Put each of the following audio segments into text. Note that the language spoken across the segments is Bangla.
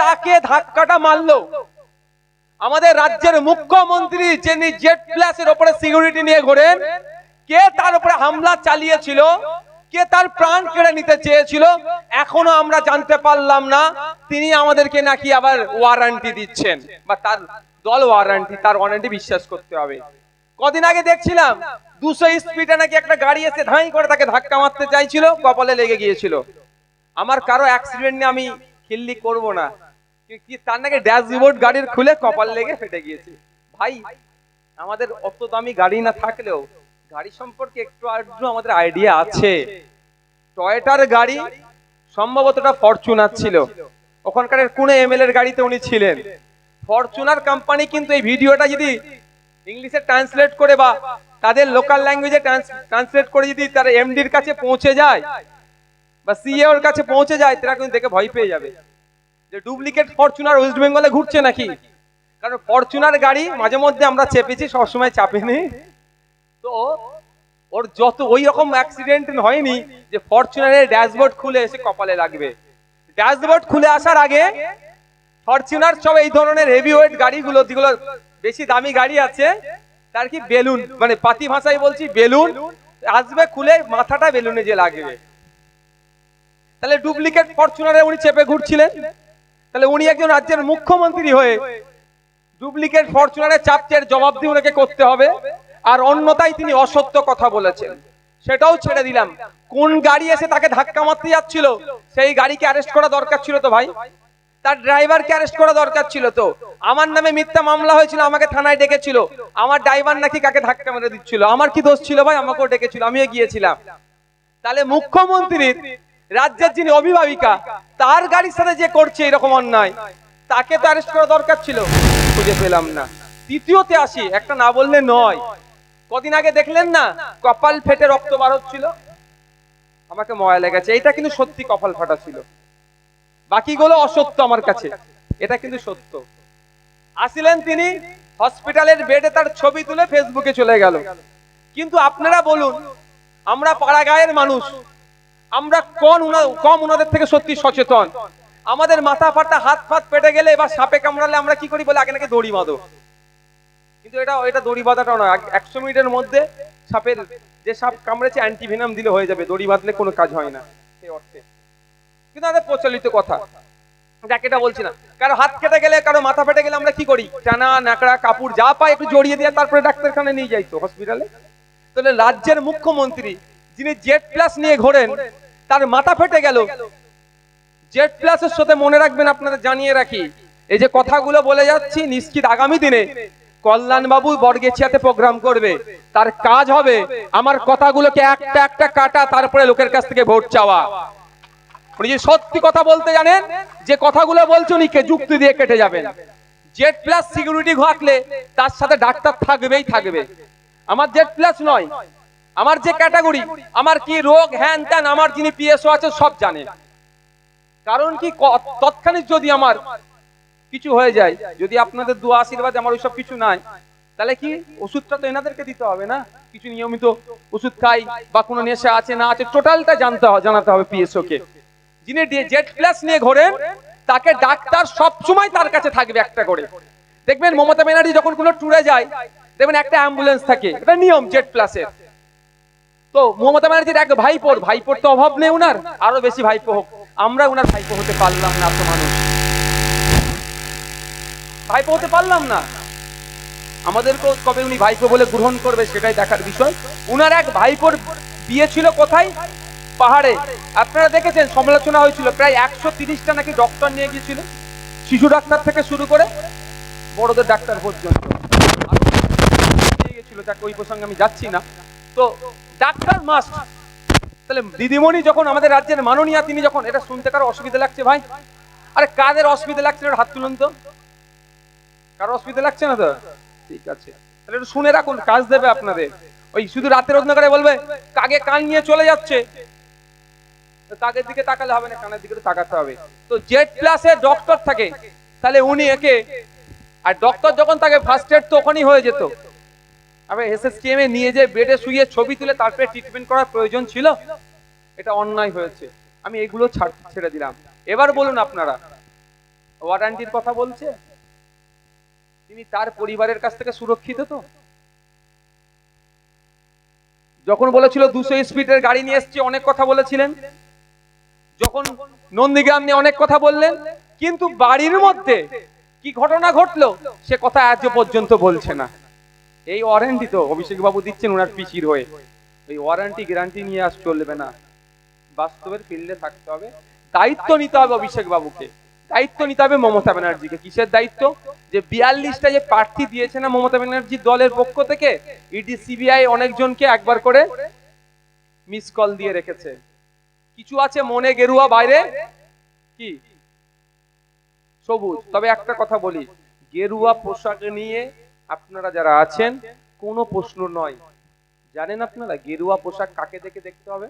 তাকে ধাক্কাটা মারলো। আমাদের রাজ্যের মুখ্যমন্ত্রী যিনি জেট প্লাসের ওপরে সিকিউরিটি নিয়ে ঘোরেন, কে তার উপরে হামলা চালিয়েছিল, কে তার প্রাণ কেড়ে নিতে চেয়েছিল, এখনও আমরা জানতে পারলাম না। তিনি আমাদেরকে নাকি আবার ওয়ারেন্টি দিচ্ছেন, বা তার দল ওয়ারেন্টি তার ওয়ারেন্টি বিশ্বাস করতে হবে। কদিন আগে দেখছিলাম, দুশো স্পিডে নাকি একটা গাড়ি এসে ধাই করে তাকে ধাক্কা মারতে চাইছিল, কপালে লেগে গিয়েছিল। আমার কারও অ্যাক্সিডেন্ট নিয়ে আমি খিল্লি করব না। কি- তার নাকি ড্যাশবোর্ড গাড়ির খুলে কপাল লেগে ফেটে গিয়েছে। ভাই, আমাদের অত দামি গাড়ি না থাকলেও গাড়ি সম্পর্কে একটু আধটু আমাদের আইডিয়া আছে। টয়টার গাড়ি সম্ভবত ওটা ফরচুনার ছিল। ওখানকার কোন এমএল এর গাড়িতে উনি ছিলেন। ফরচুনার কোম্পানি কিন্তু এই ভিডিওটা যদি ইংলিশে ট্রান্সলেট করে বা তাদের লোকাল ল্যাঙ্গুয়েজে ট্রান্সলেট করে যদি তার এমডির কাছে পৌঁছে যায় বা সিএ ওর কাছে পৌঁছে যায়, তারা কিন্তু দেখে ভয় পেয়ে যাবে। যে ডুপ্লিকেট ফরচুনার ওয়েস্ট বেঙ্গলে ঘুরছে নাকি? কারণ ফরচুনার গাড়ি মাঝে মধ্যে আমরা চেপেছি, সবসময় চাপেনি। তো ওর যত ওই রকম অ্যাক্সিডেন্ট হয়নি যে ফরচুনারের ড্যাশবোর্ড খুলে এসে কপালে লাগবে। ড্যাশবোর্ড খুলে আসার আগে ফরচুনার সব এই ধরনের হেভি ওয়েট গাড়িগুলো, যেগুলো বেশি দামি গাড়ি আছে, তার কি বেলুন মানে পাতি ভাষায় বলছি বেলুন, আসবে খুলে মাথাটা বেলুনে যে লাগবে। তাহলে ডুপ্লিকেট ফরচুনারে উনি চেপে ঘুরছিলেন। তাহলে উনি একজন রাজ্যের মুখ্যমন্ত্রী হয়ে ডুপ্লিকেট ফরচুনারের চাপচের দিয়ে ওনাকে করতে হবে। আর অন্যতায় তিনি অসত্য কথা বলেছেন। সেটাও ছেড়ে দিলাম। কোন গাড়ি এসে তাকে ধাক্কা মারতে যাচ্ছিল, সেই গাড়িকে অ্যারেস্ট করা দরকার ছিল তো ভাই? তার ড্রাইভারকে অ্যারেস্ট করা দরকার ছিল তো। আমার নামে মিথ্যা মামলা হয়েছিল, আমাকে থানায় ডেকেছিল। আমার ড্রাইভার নাকি কাকে ধাক্কা মেরে দিচ্ছিল? আমার কি দোষ ছিল ভাই? আমাকেও ডেকেছিল, আমিও গিয়েছিলাম। তাহলে মুখ্যমন্ত্রীর রাজ্যের যিনি অভিভাবিকা, তার গাড়ির সাথে যে করছে এরকম অন্যায়, তাকে তো অ্যারেস্ট করা দরকার ছিল। খুঁজে পেলাম না। তৃতীয়তে আসি, একটা না বললে নয়। কদিন আগে দেখলেন না, কপাল ফেটে রক্ত বার হচ্ছিল? আমাকে ময়া লেগেছে। এটা কিন্তু সত্যি কপাল ফাটা ছিল। বাকিগুলো অসত্য আমার কাছে। এটা কিন্তু সত্য। আসিলেন তিনি, হসপিটালের বেডে তার ছবি তুলে ফেসবুকে চলে গেল। কিন্তু আপনারা বলুন, আমরা পাড়া গায়ের মানুষ আমরা কোন কম ওনাদের থেকে সত্যি সচেতন? আমাদের মাথা ফাটা, হাত ফাত পেটে গেলে বা সাপে কামড়ালে আমরা কি করি বলে আগে নাকি দড়ি বাঁধো? কিন্তু এটা এটা দড়ি বাঁধাটা নয়। একশো মিনিটের মধ্যে সাপের যে সাপ কামড়েছে অ্যান্টিভেনাম দিলে হয়ে যাবে। দড়ি বাঁধলে কোনো কাজ হয় না। সেই অর্থে। কিন্তু আমাদের প্রচলিত কথা। যাকে এটা বলছি না। কারও হাত কেটে গেলে, কারও মাথা ফেটে গেলে আমরা কি করি? টানা নাকড়া কাপড় যা পাই একটু জড়িয়ে দিয়ে তারপরে ডাক্তারখানে নিয়ে যাইতো হসপিটালে তাহলে রাজ্যের মুখ্যমন্ত্রী, যিনি জেড প্লাস নিয়ে ঘোরেন তার মাথা ফেটে গেল। জেড প্লাসের সাথে মনে রাখবেন আপনাদের, জানিয়ে রাখি। এই যে কথাগুলো বলে যাচ্ছি, নিশ্চিত আগামী দিনে কল্যাণ বাবু বর্গেছিয়াতে প্রোগ্রাম করবে। তার কাজ হবে আমার কথাগুলোকে একটা একটা কাটা, তারপরে লোকের কাছ থেকে ভোট চাওয়া। উনি যদি সত্যি কথা বলতে জানেন, যে কথাগুলো বলছে উনি যুক্তি দিয়ে কেটে যাবেন। জেড প্লাস সিকিউরিটি ঘাটলে তার সাথে ডাক্তার থাকবেই থাকবে। আমার জেড প্লাস নয় আমার যে ক্যাটাগরি, আমার কি রোগ, হ্যান ত্যান, আমার যিনি পিএসও আছে সব জানে। কারণ কি তৎক্ষণিক যদি আমার কিছু হয়ে যায়, যদি আপনাদের দু আশীর্বাদ আমার ওইসব কিছু নাই, তাহলে কি ওষুধটা তো এনাদেরকে দিতে হবে না? কিছু নিয়মিত ওষুধ খাই বা কোনো নেশা আছে না আছে, টোটালটা জানতে হবে জানাতে হবে পিএসও কে যিনি জেড প্লাস নিয়ে ঘোরেন, তাকে ডাক্তার সব সময় তার কাছে থাকবে একটা করে। দেখবেন মমতা ব্যানার্জি যখন কোনো ট্যুরে যায়, দেখবেন একটা অ্যাম্বুলেন্স থাকে, এটা নিয়ম জেড প্লাসের। তো মমতা ব্যানার্জির এক ভাইপোর ভাইপোর তো অভাব নেই উনার। আরও বেশি ভাইপো হোক। আমরা উনার ভাইপো হতে পারলাম না তো মানুষ। ভাইপো হতে পারলাম না। আমাদেরকেও কবে উনি ভাইপো বলে গ্রহণ করবে সেটাই দেখার বিষয়। উনার এক ভাইপোর বিয়ে ছিল কোথায়? পাহাড়ে। আপনারা দেখেছেন, সমালোচনা হয়েছিল। প্রায় একশো তিরিশটা নাকি ডক্টর নিয়ে গিয়েছিল। শিশু ডাক্তার থেকে শুরু করে বড়দের ডাক্তার পর্যন্ত। ওই প্রসঙ্গে আমি যাচ্ছি না। তো ডাক্তার মাস্ট তাহলে দিদিমণি যখন আমাদের রাজ্যের মাননীয়া, তিনি যখন এটা শুনতে কারও অসুবিধা লাগছে ভাই? আরে কাদের অসুবিধা লাগছে হাত তুলুন তো। কারও অসুবিধা লাগছে না তো? ঠিক আছে। তাহলে একটু শুনে রাখুন, কাজ দেবে আপনাদের। ওই শুধু রাতের অন্ধকারে বলবে কাগে কান নিয়ে চলে যাচ্ছে? কাগের দিকে তাকালে হবে না, কানের দিকে তাকাতে হবে। তো জেড প্লাসে ডক্টর থাকে। তাহলে উনি একে আর ডক্টর যখন তাকে ফার্স্ট এড তো ওখানেই হয়ে যেত। আবার এসএসকেএম এ নিয়ে যে বেডে শুয়ে ছবি তুলে তারপরে ট্রিটমেন্ট করার প্রয়োজন ছিল? এটা অন্যায় হয়েছে। আমি এগুলো ছাড়- ছেড়ে দিলাম। এবার বলুন আপনারা, ওয়ারান্টির কথা বলছে? তিনি তার পরিবারের কাছ থেকে সুরক্ষিত তো? যখন বলেছিল দুশো স্পিডের গাড়ি নিয়ে এসছে, অনেক কথা বলেছিলেন। যখন নন্দীগ্রাম নিয়ে অনেক কথা বললেন। কিন্তু বাড়ির মধ্যে কি ঘটনা ঘটলো, সে কথা আজ পর্যন্ত বলছে না। এই ওয়ারেন্টি তো অভিষেক বাবু দিচ্ছেন ওনার পিসির হয়ে। ওই ওয়ারেন্টি গ্যারান্টি নিয়ে আস চলবে না। বাস্তবের ফিল্ডে থাকতে হবে। দায়িত্ব নিতে হবে অভিষেক বাবুকে দায়িত্ব নিতে হবে মমতা ব্যানার্জিকে। কিসের দায়িত্ব? যে বিয়াল্লিশটা যে প্রার্থী দিয়েছে না মমতা ব্যানার্জি দলের পক্ষ থেকে ইডি সিবিআই অনেকজনকে একবার করে মিস কল দিয়ে রেখেছে। কিছু আছে মনে গেরুয়া বাইরে? কি? সবুজ। তবে একটা কথা বলি। গেরুয়া পোশাক নিয়ে আপনারা যারা আছেন, কোনো প্রশ্ন নয়। জানেন আপনারা গেরুয়া পোশাক কাকে দেখে দেখতে হবে?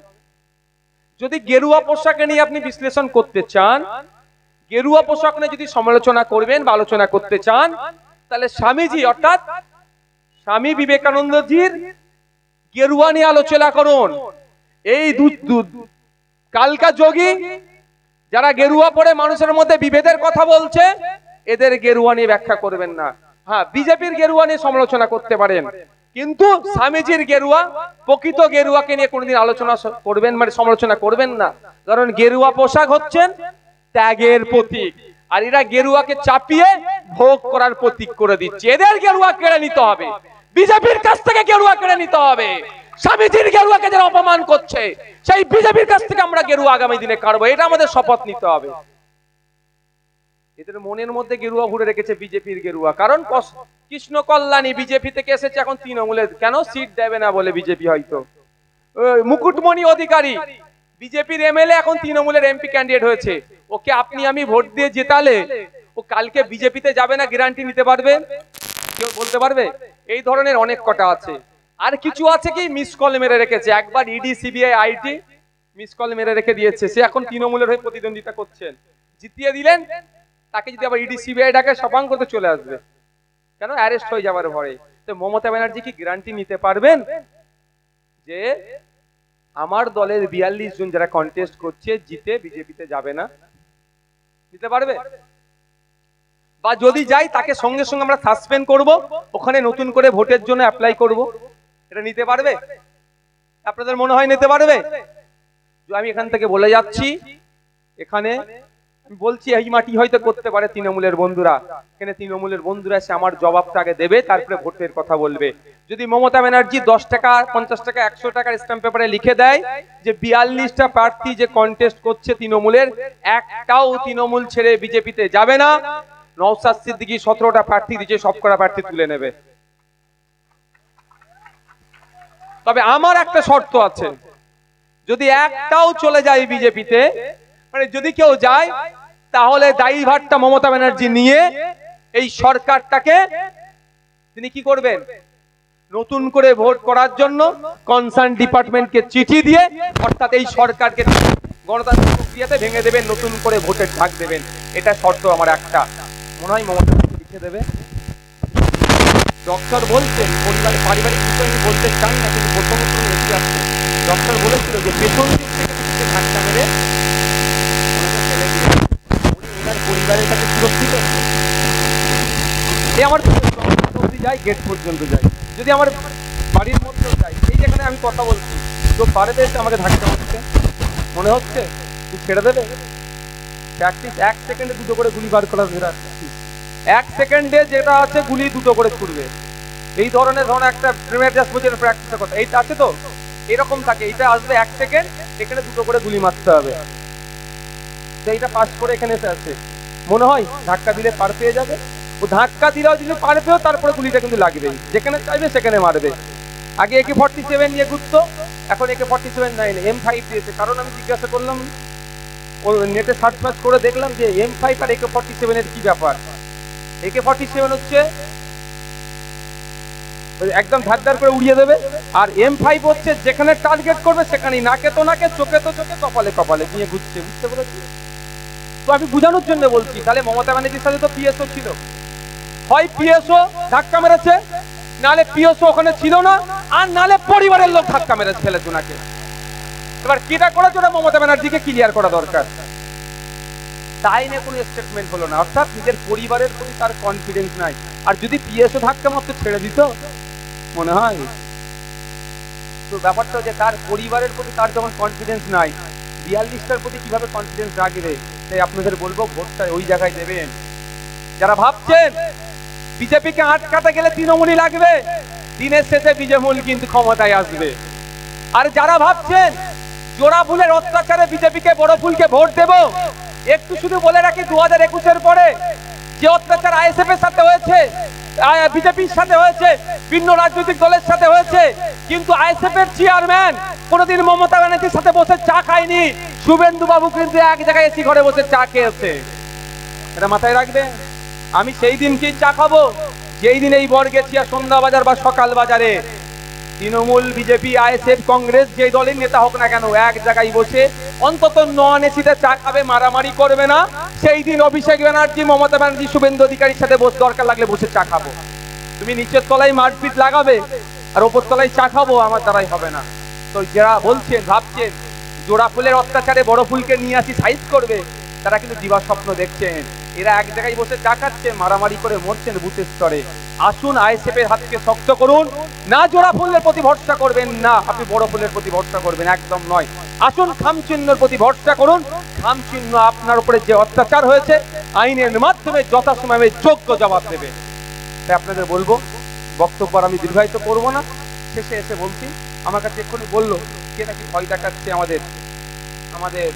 যদি গেরুয়া পোশাকে নিয়ে আপনি বিশ্লেষণ করতে চান, গেরুয়া পোশাক নিয়ে যদি সমালোচনা করবেন বা আলোচনা করতে চান, তাহলে স্বামীজি অর্থাৎ স্বামী বিবেকানন্দজির গেরুয়া নিয়ে আলোচনা করুন। এই কালকা যোগী যারা গেরুয়া পরে মানুষের মধ্যে বিভেদের কথা বলছে, এদের গেরুয়া নিয়ে ব্যাখ্যা করবেন না। হ্যাঁ বিজেপির গেরুয়া নিয়ে সমালোচনা করতে পারেন। কিন্তু স্বামীজির গেরুয়া, প্রকৃত গেরুয়াকে নিয়ে কোনোদিন আলোচনা করবেন মানে সমালোচনা করবেন না। কারণ গেরুয়া পোশাক হচ্ছেন ত্যাগের প্রতীক। আর এরা গেরুয়াকে চাপিয়ে ভোগ করার প্রতীক করে দিচ্ছে। এদের গেরুয়া কেড়ে নিতে হবে। বিজেপির কাছ থেকে গেরুয়া কেড়ে নিতে হবে। স্বামীজির গেরুয়াকে যারা অপমান করছে, সেই বিজেপির কাছ থেকে আমরা গেরুয়া আগামী দিনে কাটবো। এটা আমাদের শপথ নিতে হবে। এদের মনের মধ্যে গেরুয়া ভরে রেখেছে বিজেপির গেরুয়া। কারণ কৃষ্ণ কল্যাণী বিজেপি থেকে এসেছে এখন তৃণমূলের। কেন সিট দেবে না বলে বিজেপি হয়তো? মুকুটমণি অধিকারী, বিজেপির এমএলএ এখন তৃণমূলের এমপি ক্যান্ডিডেট হয়েছে। ওকে আপনি আমি ভোট দিয়ে জেতালে ও কালকে বিজেপিতে যাবে না গ্যারান্টি নিতে পারবে? কেউ বলতে পারবে? এই ধরনের অনেক কটা আছে। আর কিছু আছে কি? মিস কল মেরে রেখেছে। একবার ED CBI IT miss call মেরে রেখে দিয়েছে। সে এখন তৃণমূলের হয়ে প্রতিদ্বন্দ্বিতা করছেন। জিতিয়ে দিলেন। তাকে যদি আবার ইডি সিবিআই ডাকে সপাং করতে চলে আসবে। কেন? অ্যারেস্ট হয়ে যাবার ভয়ে। তো মমতা ব্যানার্জি কি গ্যারান্টি নিতে পারবেন? যে আমার দলের বিয়াল্লিশ জন যারা কন্টেস্ট করছে, জিতে বিজেপিতে যাবে না। নিতে পারবে? বা যদি যাই, তাকে সঙ্গে সঙ্গে আমরা সাসপেন্ড করব। ওখানে নতুন করে ভোটের জন্য অ্যাপ্লাই করব। এটা নিতে পারবে? আপনাদের মনে হয় নিতে পারবে? আমি এখান থেকে বলে যাচ্ছি। এখানে বলছি, এই মাটি হয়তো করতে পারে তৃণমূলের বন্ধুরা। এখানে তৃণমূলের বন্ধুরা এসে আমার জবাবটা আগে দেবে, তারপরে ভোটের কথা বলবে। যদি মমতা ব্যানার্জি দশ টাকা, পঞ্চাশ টাকা, একশো টাকার স্ট্যাম্প পেপারে লিখে দেয় যে বিয়াল্লিশটা প্রার্থী যে কন্টেস্ট করছে তৃণমূলের, একটাও তৃণমূল ছেড়ে বিজেপিতে যাবে না। নওসাদ সিদ্দিকি সতেরোটা প্রার্থী দিচ্ছে সব করা প্রার্থী তুলে নেবে। তবে আমার একটা শর্ত আছে। যদি একটাও চলে যায় বিজেপিতে মানে যদি কেউ যায়, তাহলে দায়ীভারটা মমতা ব্যানার্জি নিয়ে এই সরকারটাকে তিনি কি করবেন? নতুন করে ভোট করার জন্য কনসার্ন ডিপার্টমেন্টকে চিঠি দিয়ে অর্থাৎ এই সরকারকে গণতান্ত্রিক প্রক্রিয়াতে ভেঙে দেবেন, নতুন করে ভোটের ভাগ দেবেন। এটা শর্ত আমার একটা। মনে হয় মমতা লিখে দেবে। ডক্টর বলছেন পরিবার পারিবারিক বিষয় বলতে চাই না, কিন্তু প্রথমত এটি আসছে ডক্টর বলেছিল যে পেছন দিক থেকে মেরে ওনাকে ফেলে দিয়ে উনি ওনার পরিবারের কাছে সুরক্ষিত। এই আমার অবধি যায় গেট পর্যন্ত যায় যদি আমার বাড়ির মধ্যেও যাই, এই যেখানে আমি কথা বলছি, তো পারে এসে আমাকে ধাক্কা হচ্ছে মনে হচ্ছে, তুই ছেড়ে দেবে? প্র্যাকটিস এক সেকেন্ডে দুটো করে গুলি বার করা ফেরা এক সেকেন্ডে যেটা আছে, গুলি দুটো করে ছুটবে এই ধরনের ধরনের একটা প্রিমিয়ার জাস্ট বলছে প্র্যাকটিসের কথা। এইটা আছে তো? এরকম থাকে। এইটা আসবে এক সেকেন্ড এখানে দুটো করে গুলি মারতে হবে। তো এইটা পাস করে এখানে এসে আছে। মনে হয় ধাক্কা দিলে পার পেয়ে যাবে। ও ধাক্কা দিলেও যদি পার পেয়েও তারপরে গুলিটা কিন্তু লাগবেই। যেখানে চাইবে, সেখানে মারবে। আগে একে ফর্টি সেভেন নিয়ে ঘুরতো, এখন AK forty seven nine M five দিয়েছে। কারণ আমি জিজ্ঞাসা করলাম, ও নেটে সার্চ ফার্চ করে দেখলাম যে এম ফাইভ আর একে ফর্টি সেভেনের কি ব্যাপার? একে ফর্টি সেভেন হচ্ছে, একদম ধার করে উড়িয়ে দেবে। আর এম ফাইভ হচ্ছে, যেখানে টার্গেট করবে, সেখানেই নাকে তো নাকে, চোখে তো চোখে, কপালে কপালে। নিয়ে ঘুরছে, বুঝতে পেরেছি আমি বোঝানোর জন্য বলছি, তাহলে মমতা ব্যানার্জির সাথে তো পিএসও ছিল। হয় পিএসও ধাক্কা মেরেছে নালে পিএসও ওখানে ছিল না, আর নালে পরিবারের লোক ধাক্কা মেরেছে ফেলেছে ওনাকে এবার কেটা করার জন্য মমতা ব্যানার্জিকে ক্লিয়ার করা দরকার। তাই নিয়ে কোনো স্টেটমেন্ট হলো না, অর্থাৎ নিজের পরিবারের প্রতি তার কনফিডেন্স নাই। আর যদি পিএসও ধাক্কা মাত্র ছেড়ে দিত, মনে হয়? তো ব্যাপারটা যে তার পরিবারের প্রতি তার যখন কনফিডেন্স নাই, বিয়াল্লিশটার প্রতি কীভাবে কনফিডেন্স রাখবে? তাই আপনাদের বলব, ভোটটা ওই জায়গায় দেবেন। যারা ভাবছেন বিজেপিকে আটকাতে গেলে তৃণমূলই লাগবে, দিনের শেষে বিজেমূল কিন্তু ক্ষমতায় আসবে। আর যারা ভাবছেন জোড়া ফুলের অত্যাচারে বিজেপিকে বড় ফুলকে ভোট দেব, একটু শুধু বলে রাখি, দু হাজার একুশের পরে যে অত্যাচার আইএসএফ এর সাথে হয়েছে বিজেপির সাথে হয়েছে, ভিন্ন রাজনৈতিক দলের সাথে হয়েছে, কিন্তু আইএসএফ এর চেয়ারম্যান কোনোদিন মমতা ব্যানার্জির সাথে বসে চা খায়নি। শুভেন্দু বাবু কিন্তু এক জায়গায় এসি ঘরে বসে চা খেয়েছে। এটা মাথায় রাখবে। আমি সেই দিনকেই চা খাব, যেই দিন এই বর্গেছিয়া সন্ধ্যা বাজার বা সকাল বাজারে। তৃণমূল বিজেপি, আইএসএফ, কংগ্রেস যে দলের নেতা হোক না কেন, এক জায়গায় বসে অন্তত নন এসিতে চা খাবে, মারামারি করবে না। সেই দিন অভিষেক ব্যানার্জি, মমতা ব্যানার্জি, শুভেন্দু অধিকারীর সাথে বসে দরকার লাগলে বসে চা খাব। তুমি নিচের তলায় মারপিট লাগাবে, আর ওপর তলায় চা খাব, আমার দ্বারাই হবে না। তো যারা বলছেন, ভাবছেন, জোড়া ফুলের অত্যাচারে বড় ফুলকে নিয়ে আসি, সাইজ করবে, তারা কিন্তু দিবা স্বপ্ন দেখছেন। এরা এক জায়গায় বসে চা খাচ্ছে, মারামারি করে মরছেন, বুথের স্তরে। আসুন আইএসএফ এর হাতকে শক্ত করুন। না জোড়া ফুলের প্রতি ভরসা করবেন না, আপনি বড় ফুলের প্রতি ভরসা করবেন, একদম নয়। আসুন খামচিহ্নের প্রতি ভরসা করুন। খামচিহ্ন আপনার উপরে যে অত্যাচার হয়েছে, আইনের মাধ্যমে যথাসময়ে যোগ্য জবাব দেবে। তাই আপনাদের বলব, বক্তব্য আমি দীর্ঘায়িত করব না। শেষে এসে বলছি, আমার কাছে এক্ষুনি বলল, কে নাকি ভয় দেখাচ্ছে আমাদের? আমাদের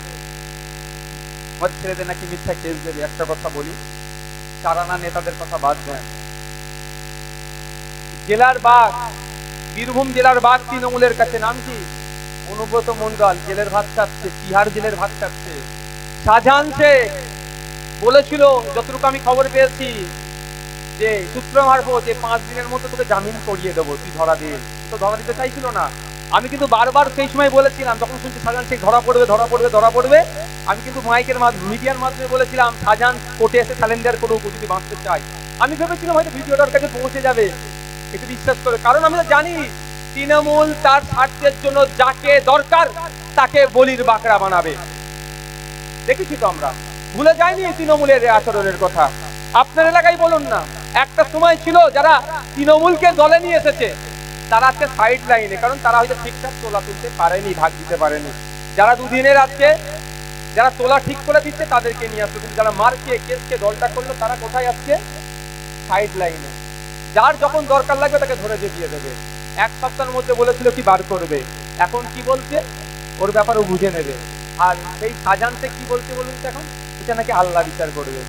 ছেলেদের নাকি মিথ্যা কেস দেবে, একটা কথা বলি। চারানা নেতাদের কথা বাদ দেন। জেলার বাঘ, বীরভূম জেলার বাঘ তৃণমূলের কাছে নাম কি? অনুব্রত মন্ডল জেলের ভাত চাচ্ছে তিহার জেলের ভাত চাচ্ছে শাহজাহান শেখ বলেছিল, যতটুকু আমি খবর পেয়েছি, যে সূত্র মারফত যে পাঁচ দিনের মধ্যে তোকে জামিন করিয়ে দেবো, তুই ধরা দিয়ে তো ধরা দিতে চাইছিল না। আমি কিন্তু বারবার সেই সময় বলেছিলাম, যখন শুনছি শাহজাহান শেখ ধরা পড়বে ধরা পড়বে ধরা পড়বে, আমি কিন্তু মাইকের মাধ্যমে, মিডিয়ার মাধ্যমে বলেছিলাম, শাহজাহান কোর্টে এসে স্যালেন্ডার করুক যদি বাঁচতে চাই আমি ভেবেছিলাম হয়তো ভিডিওটার কাছে পৌঁছে যাবে একটু বিশ্বাস করে। কারণ আমরা জানি তৃণমূল তার স্বার্থের জন্য যাকে দরকার তাকে বলির বাকড়া বানাবে। দেখেছি তো আমরা। ভুলে এই তৃণমূলের আচরণের কথা। আপনার এলাকায় বলুন না, একটা সময় ছিল যারা তৃণমূলকে দলে নিয়ে এসেছে, তারা আজকে সাইড লাইনে কারণ তারা হয়তো ঠিকঠাক তোলা তুলতে পারেনি, ভাগ দিতে পারেনি। যারা দুদিনের আজকে, যারা তোলা ঠিক করে দিচ্ছে তাদেরকে নিয়ে আসছে, কিন্তু যারা মারকে কেসকে দলটা করল, তারা কোথায় আসছে সাইড লাইনে যার যখন দরকার লাগবে তাকে ধরে দিয়ে দেবে। এক সপ্তাহের মধ্যে বলেছিল কি বার করবে। এখন কি বলছে? ওর ব্যাপারে ও বুঝে নেবে। আর সেই সাজানতে কি বলছে বলুন এখন? এটা নাকি আল্লাহ বিচার করবে।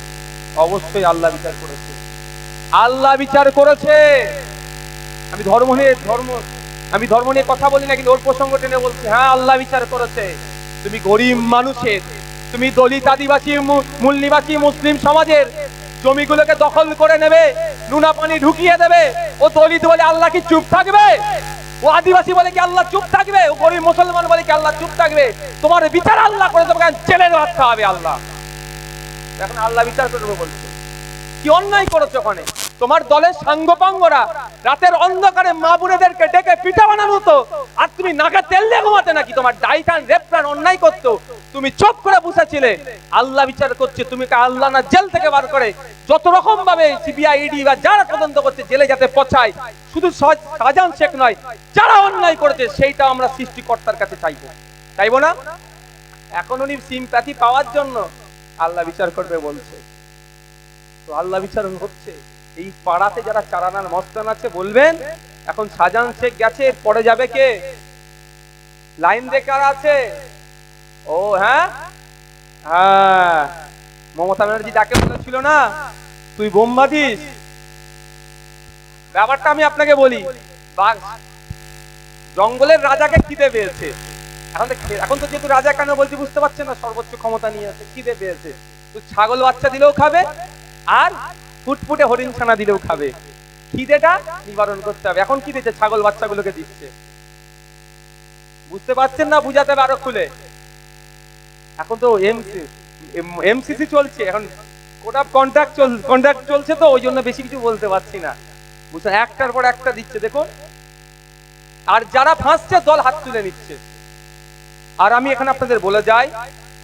অবশ্যই আল্লাহ বিচার করেছে। আল্লাহ বিচার করেছে। আমি ধর্ম নিয়ে ধর্ম, আমি ধর্ম নিয়ে কথা বলি না কিন্তু ওর প্রসঙ্গ টেনে বলছি? হ্যাঁ আল্লাহ বিচার করেছে। তুমি গরিব মানুষের, তুমি দলিত, আদিবাসী মূল নিবাসী, মুসলিম সমাজের জমিগুলোকে দখল করে নেবে, নুনা পানি ঢুকিয়ে দেবে, ও দলিত বলে আল্লাহ কি চুপ থাকবে? ও আদিবাসী বলে কি আল্লাহ চুপ থাকবে? ও গরিব মুসলমান বলে কি আল্লাহ চুপ থাকবে? তোমার বিচার আল্লাহ করে তোমাকে জেলের ভাত খাওয়াবে আল্লাহ। এখন আল্লাহ বিচার করবে বলছে। কি অন্যায় করেছ ওখানে? তোমার দলের সাঙ্গপাঙ্গরা রাতের অন্ধকারে মা বোনেদেরকে ডেকে পিঠা বানানো তো আর তুমি নাকে তেল দিয়ে ঘুমাতে নাকি? তোমার ডাইটান রেপটান অন্যায় করতো তুমি চুপ করে বসেছিলে আল্লাহ বিচার করছে, তুমি আল্লাহ না জেল থেকে বার করে। যত রকম ভাবে সিবিআই, ইডি বা যারা তদন্ত করছে, জেলে যাতে পচায়, শুধু শাহজাহান শেখ নয়, যারা অন্যায় করেছে, সেইটা আমরা সৃষ্টিকর্তার কাছে চাইব। চাইব না? এখন উনি সিম্প্যাথি পাওয়ার জন্য আল্লাহ বিচার করবে বলছে। তো আল্লাহ বিচার হচ্ছে। এই পাড়াতে যারা চারানার মস্তান আছে, বলবেন, এখন সাজান শেখ গেছে পরে যাবে কে? লাইন দেখার আছে। ও হ্যাঁ? হ্যাঁ। মমতা ব্যানার্জি যাকে বলেছিল না, তুই বোম বাঁধিস ব্যাপারটা আমি আপনাকে বলি জঙ্গলের রাজাকে খিদে পেয়েছে। এখন এখন তো যেহেতু রাজা কেন বলছি বুঝতে পারছেন না, সর্বোচ্চ ক্ষমতা নিয়ে আছে খিদে পেয়েছে। তো ছাগল বাচ্চা দিলেও খাবে, আর ফুটফুটে হরিণ ছানা দিলেও খাবে। খিদেটা নিবারণ করতে হবে। এখন কি দিচ্ছে? ছাগল বাচ্চাগুলোকে দিচ্ছে। বুঝতে পারছেন না? বুঝাতে হবে আরও খুলে। এখন তো এমসি এমসিসি চলছে, এখন কোড অফ কন্ট্রাক্ট চল কন্ট্রাক্ট চলছে তো, ওই জন্য বেশি কিছু বলতে পারছি না। বুঝছেন একটার পর একটা দিচ্ছে দেখুন আর যারা ফাঁসছে, দল হাত তুলে নিচ্ছে। আর আমি এখানে আপনাদের বলে যাই,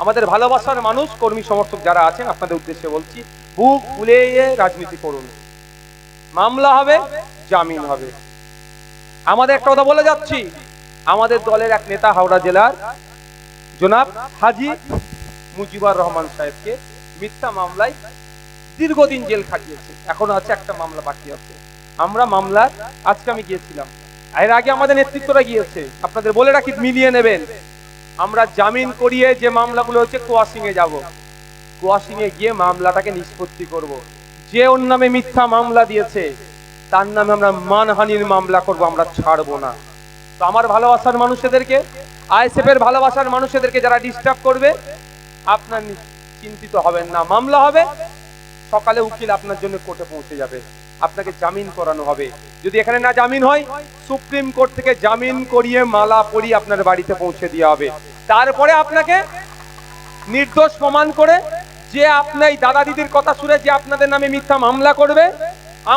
আমাদের ভালোবাসার মানুষ, কর্মী সমর্থক যারা আছেন, আপনাদের উদ্দেশ্যে বলছি, বুক ফুলিয়ে রাজনীতি করুন। মামলা হবে, জামিন হবে। আমাদের একটা কথা বলে যাচ্ছি। আমাদের দলের এক নেতা হাওড়া জেলার জনাব হাজি মুজিবুর রহমান সাহেবকে মিথ্যা মামলায় দীর্ঘদিন জেল খাটিয়েছে। এখন আছে একটা মামলা বাকি আছে। আমরা মামলা আজকে আমি গিয়েছিলাম। এর আগে আমাদের নেতৃত্বরা গিয়েছে। আপনাদের বলে রাখি, মিলিয়ে নেবেন। আমরা জামিন করিয়ে যে মামলাগুলো হচ্ছে কোয়াশিং এ যাব। কোয়াশিং এ গিয়ে মামলাটাকে নিষ্পত্তি করব। যে ওর নামে মিথ্যা মামলা দিয়েছে, তার নামে আমরা মানহানির মামলা করব, আমরা ছাড়বো না। তো আমার ভালোবাসার মানুষদেরকে আইএসএফ এর ভালোবাসার মানুষদেরকে যারা ডিস্টার্ব করবে, আপনার চিন্তিত হবেন না, মামলা হবে। সকালে উকিল আপনার জন্য কোর্টে পৌঁছে যাবে। আপনাকে জামিন করানো হবে। যদি এখানে না জামিন হয়, সুপ্রিম কোর্ট থেকে জামিন করিয়ে মালা পরিয়ে আপনার বাড়িতে পৌঁছে দেওয়া হবে। তারপরে আপনাকে নির্দোষ প্রমাণ করে যে আপনার দাদা দিদির কথা শুনে যে আপনাদের নামে মিথ্যা মামলা করবে,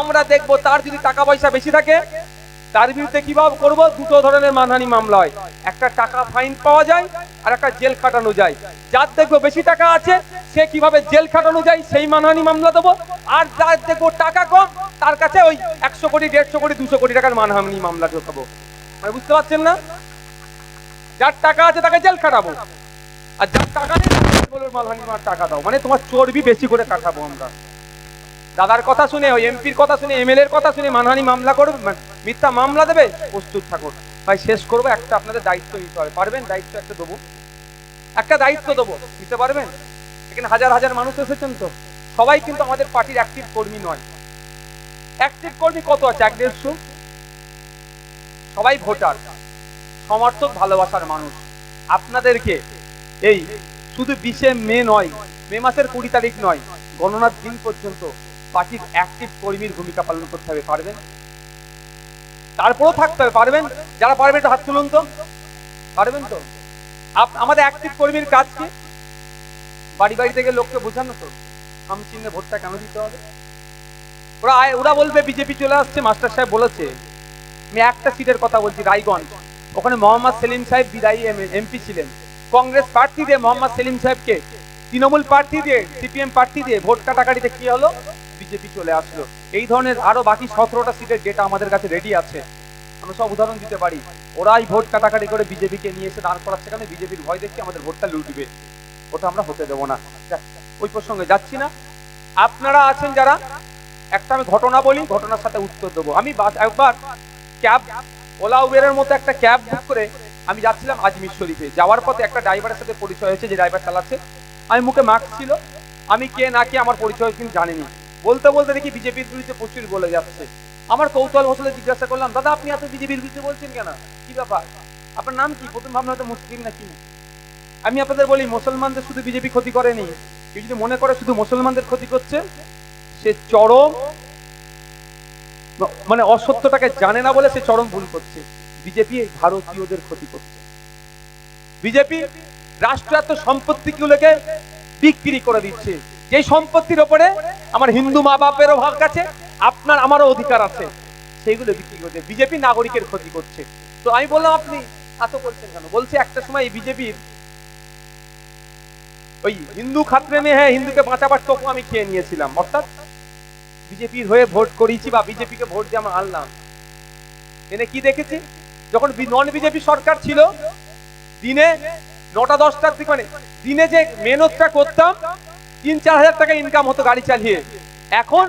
আমরা দেখব তার যদি টাকা পয়সা বেশি থাকে তার বিরুদ্ধে কীভাবে করব? দুটো ধরনের মানহানি মামলা হয়। একটা টাকা ফাইন পাওয়া যায় আর একটা জেল খাটানো যায়। যার দেখব বেশি টাকা আছে, সে কীভাবে জেল খাটানো যায় সেই মানহানি মামলা দেবো। আর যার দেখব টাকা কম, তার কাছে ওই একশো কোটি, দেড়শো কোটি, দুশো কোটি টাকার মানহানি মামলা ঢোকাবো মানে বুঝতে পারছেন না? যার টাকা আছে তাকে জেল খাটাবো। আর যার টাকা নেই মানহানি মার টাকা দাও। মানে তোমার চর্বি বেশি করে কাটাবো আমরা। দাদার কথা শুনে, ওই এমপির কথা শুনে এমএলএ এর কথা শুনে মানহানি মামলা করবে মিথ্যা মামলা দেবে, প্রস্তুত থাকুন। ভাই, শেষ করব, একটা আপনাদের দায়িত্ব নিতে হবে। পারবেন? দায়িত্ব একটা দেবো। একটা দায়িত্ব দেবো, নিতে পারবেন? এখানে হাজার হাজার মানুষ এসেছেন তো। সবাই কিন্তু আমাদের পার্টির অ্যাক্টিভ কর্মী নয়। অ্যাক্টিভ কর্মী কত আছে? এক দেড়শো? সবাই ভোটার। সমর্থক, ভালোবাসার মানুষ। আপনাদেরকে এই শুধু বিশে মে নয়, মে মাসের কুড়ি তারিখ নয় গণনার দিন পর্যন্ত পার্টির অ্যাক্টিভ কর্মীর ভূমিকা পালন করতে হবে, পারবেন? তারপরেও থাকতে হবে, পারবেন? যারা পারবেন হাত তুলুন তো। পারবেন তো? আমাদের অ্যাক্টিভ কর্মীর কাজ কি? বাড়ি বাড়ি থেকে লোককে বোঝানো তো। আম চিহ্নে ভোটটা কেন দিতে হবে? ওরা ওরা বলবে, বিজেপি চলে আসছে, মাস্টার সাহেব বলেছে। আমি একটা সিটের কথা বলছি, রায়গঞ্জ। ওখানে মোহাম্মদ সেলিম সাহেব বিদায়ী এমপি ছিলেন। কংগ্রেস প্রার্থী দিয়ে, মোহাম্মদ সেলিম সাহেবকে, তৃণমূল প্রার্থী দিয়ে, সিপিএম প্রার্থী দিয়ে ভোট কাটাকাটিতে কি হলো? বিজেপি চলে আসলো। এই ধরনের আরও বাকি সতেরোটা সিটের ডেটা আমাদের কাছে রেডি আছে, আমরা সব উদাহরণ দিতে পারি। ওরাই ভোট কাটাকাটি করে বিজেপিকে নিয়ে এসে দাঁড় করাচ্ছে কেন? বিজেপির ভয় দেখছি আমাদের ভোটটা লুটবে। ওটা আমরা হতে দেবো না। ওই প্রসঙ্গে যাচ্ছি না। আপনারা আছেন যারা? একটা আমি ঘটনা বলি, ঘটনার সাথে উত্তর দেবো। আমি একবার ক্যাব, ওলা উবেরের মতো একটা ক্যাব বুক করে আমি যাচ্ছিলাম আজমির শরীফে। যাওয়ার পথে একটা ড্রাইভারের সাথে পরিচয় হয়েছে, যে ড্রাইভার চালাচ্ছে। আমি মুখে মাস্ক ছিল। আমি কে না কে আমার পরিচয় কিন্তু জানিনি। বলতে বলতে দেখি বিজেপির বিরুদ্ধে প্রচুর বলে যাচ্ছে। আমার কৌতূহল বসলে জিজ্ঞাসা করলাম, দাদা, আপনি এত বিজেপির বিরুদ্ধে বলছেন কেন? কি ব্যাপার? আপনার নাম কি? প্রথম ভাবনা হয়তো মুসলিম নাকি? আমি আপনাদের বলি, মুসলমানদের শুধু বিজেপি ক্ষতি করেনি। কেউ যদি মনে করে শুধু মুসলমানদের ক্ষতি করছে, সে চরম মানে অসত্যটাকে জানে না বলে সে চরম ভুল করছে। বিজেপি ভারতীয়দের ক্ষতি করছে। বিজেপি রাষ্ট্রায়ত্ত সম্পত্তিগুলোকে বিক্রি করে দিচ্ছে। যে সম্পত্তির ওপরে আমার হিন্দু মা বাপেরও ভাগ আছে, আপনার আমারও অধিকার আছে, সেইগুলো বিক্রি করছে, বিজেপি নাগরিকের ক্ষতি করছে। তো আমি বললাম, আপনি এত করছেন কেন? বলছে একটা সময় বিজেপির ওই হিন্দু খাত্রে মেয়ে হ্যাঁ হিন্দুকে বাঁচাবার টোকো আমি খেয়ে নিয়েছিলাম, অর্থাৎ বিজেপির হয়ে ভোট করিয়েছি বা বিজেপিকে ভোট দিয়ে আমরা আনলাম। এনে কি দেখেছি? যখন নন বিজেপি সরকার ছিল, দিনে নটা দশটার দিকে মানে দিনে যে মেহনতটা করতাম তিন চার হাজার টাকা ইনকাম হতো গাড়ি চালিয়ে। এখন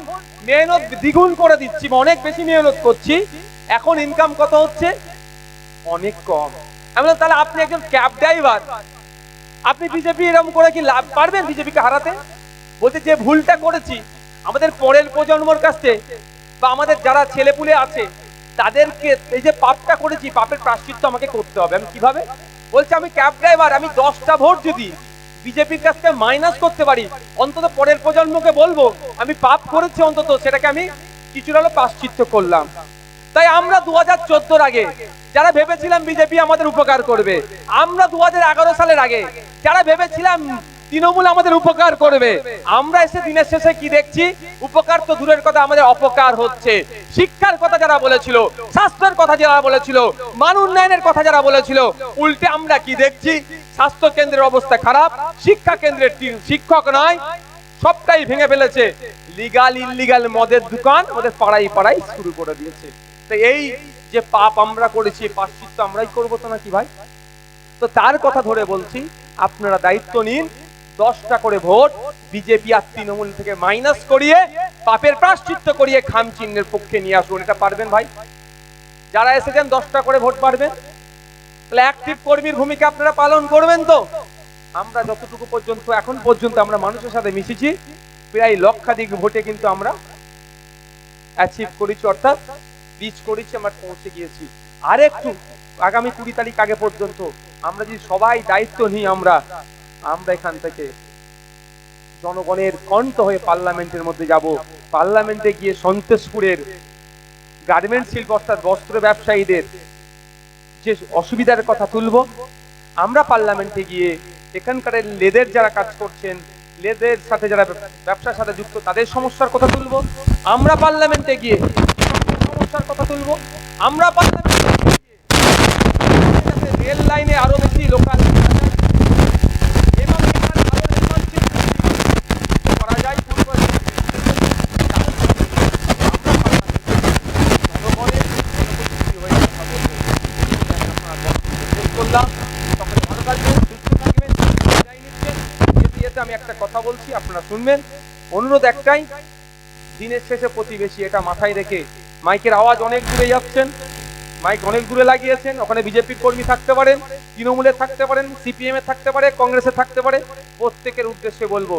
মেহনত দ্বিগুণ করে দিচ্ছি বা অনেক বেশি মেহনত করছি। এখন ইনকাম কত হচ্ছে? অনেক কম। আমি তাহলে আপনি একজন ক্যাব ড্রাইভার আপনি বিজেপি এরকম করে কি লাভ পারবেন বিজেপিকে হারাতে? বলতে যে ভুলটা করেছি, আমাদের পরের প্রজন্মর কাছে বা আমাদের যারা ছেলেপুলে আছে, তাদেরকে এই যে পাপটা করেছি, পাপের প্রাশ্চিত্য আমাকে করতে হবে। আমি কীভাবে? বলছে, আমি ক্যাব ড্রাইভার আমি দশটা ভোট যদি বিজেপির কাছ থেকে মাইনাস করতে পারি। অন্তত পরের প্রজন্মকে বলব, আমি পাপ করেছি অন্তত, সেটাকে আমি কিছুটা হলো পাশ্চিত্য করলাম। তাই আমরা দু হাজার আগে, যারা ভেবেছিলাম বিজেপি আমাদের উপকার করবে, আমরা দু সালের আগে, যারা ভেবেছিলাম তৃণমূল আমাদের উপকার করবে। আমরা এসে দিনের শেষে কি দেখছি? উপকার তো দূরের কথা, আমাদের অপকার হচ্ছে। শিক্ষার কথা যারা বলেছিল, স্বাস্থ্যের কথা যারা বলেছিল মান উন্নয়নের কথা যারা বলেছিল, উল্টে আমরা কি দেখছি? স্বাস্থ্য কেন্দ্রের অবস্থা খারাপ, শিক্ষা কেন্দ্রের শিক্ষক নয়, সবটাই ভেঙে ফেলেছে। লিগাল ইলিগাল মদের দোকান ওদের পাড়াই পাড়াই শুরু করে দিয়েছে। তো এই যে পাপ আমরা করেছি পাশ্চিত্য আমরাই করব তো নাকি ভাই? তো তার কথা ধরে বলছি, আপনারা দায়িত্ব নিন দশটা করে ভোট। বিজেপি আর তৃণমূল থেকে মাইনাস করিয়ে, পাপের প্রাশ্চিত্য করিয়ে খাম চিহ্নের পক্ষে নিয়ে আসুন। এটা পারবেন ভাই? যারা এসেছেন, দশটা করে ভোট পারবেন। তাহলে অ্যাক্টিভ কর্মীর ভূমিকা আপনারা পালন করবেন তো? আমরা যতটুকু পর্যন্ত, এখন পর্যন্ত আমরা মানুষের সাথে মিশেছি, প্রায় লক্ষাধিক ভোটে কিন্তু আমরা অ্যাচিভ করেছি, অর্থাৎ রিচ করেছি, আমরা পৌঁছে গিয়েছি। আর একটু আগামী কুড়ি তারিখ আগে পর্যন্ত আমরা যদি সবাই দায়িত্ব নিই আমরা আমরা এখান থেকে জনগণের কণ্ঠ হয়ে পার্লামেন্টের মধ্যে যাব। পার্লামেন্টে গিয়ে সন্তোষপুরের গার্মেন্ট শিল্প অর্থাৎ বস্ত্র ব্যবসায়ীদের যে অসুবিধার কথা তুলবো, আমরা পার্লামেন্টে গিয়ে এখানকার লেদের যারা কাজ করছেন, লেদের সাথে যারা ব্যবসার সাথে যুক্ত, তাদের সমস্যার কথা তুলবো। আমরা পার্লামেন্টে গিয়ে সমস্যার কথা তুলবো। আমরা পার্লামেন্টে রেল লাইনে আরও বেশি লোকাল এবং এখানে আরও নির্মাণ শিল্প করা যায় পূর্ব জনগণের জনপ্রতিনিধি হয়ে কথা বলব আপনারা বক্তব্য শেষ করলাম সকলে ভালো থাকবেন সুস্থ থাকবেন বিদায় নিচ্ছেন যেতে যেতে আমি একটা আপনারা শুনবেন। অনুরোধ একটাই, দিনের শেষে প্রতিবেশী, এটা মাথায় রেখে। মাইকের আওয়াজ অনেক দূরে যাচ্ছেন। মাইক অনেক দূরে লাগিয়েছেন। ওখানে বিজেপি কর্মী থাকতে পারেন, তৃণমূলে থাকতে পারেন, সিপিএম এর থাকতে পারে কংগ্রেসের থাকতে পারে। প্রত্যেকের উদ্দেশ্যে বলব